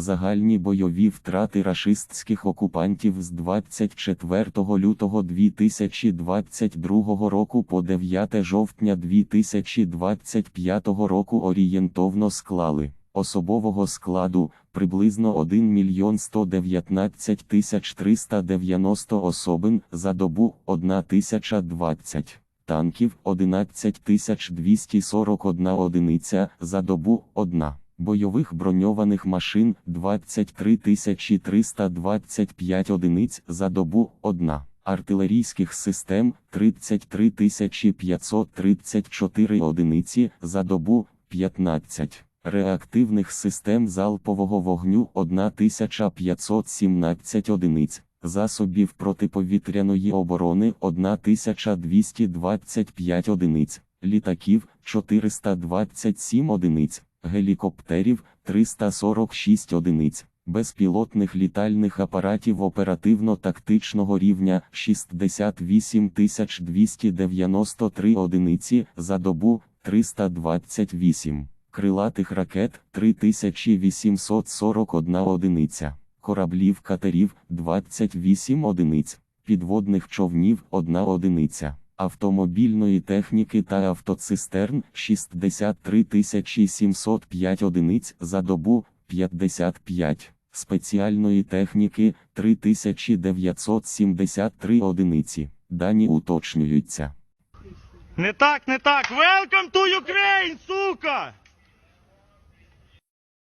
Загальні бойові втрати рашистських окупантів з 24 лютого 2022 року по 9 жовтня 2025 року орієнтовно склали особового складу приблизно 1 мільйон 119 тисяч 390 особин за добу 1 тисяча 20 танків 11 241 одиниця за добу 1, бойових броньованих машин 23 325 одиниць за добу 1, артилерійських систем 33 534 одиниці за добу 15. Реактивних систем залпового вогню 1517 одиниць, засобів протиповітряної оборони 1225 одиниць, літаків 427 одиниць, гелікоптерів 346 одиниць, безпілотних літальних апаратів оперативно-тактичного рівня 68 293 одиниці за добу 328 крилатих ракет 3841 одиниця, кораблів катерів 28 одиниць, підводних човнів 1 одиниця, автомобільної техніки та автоцистерн 63 705 одиниць за добу 55, спеціальної техніки 3973 одиниці. Дані уточнюються. Не так, не так. Welcome to Ukraine, сука!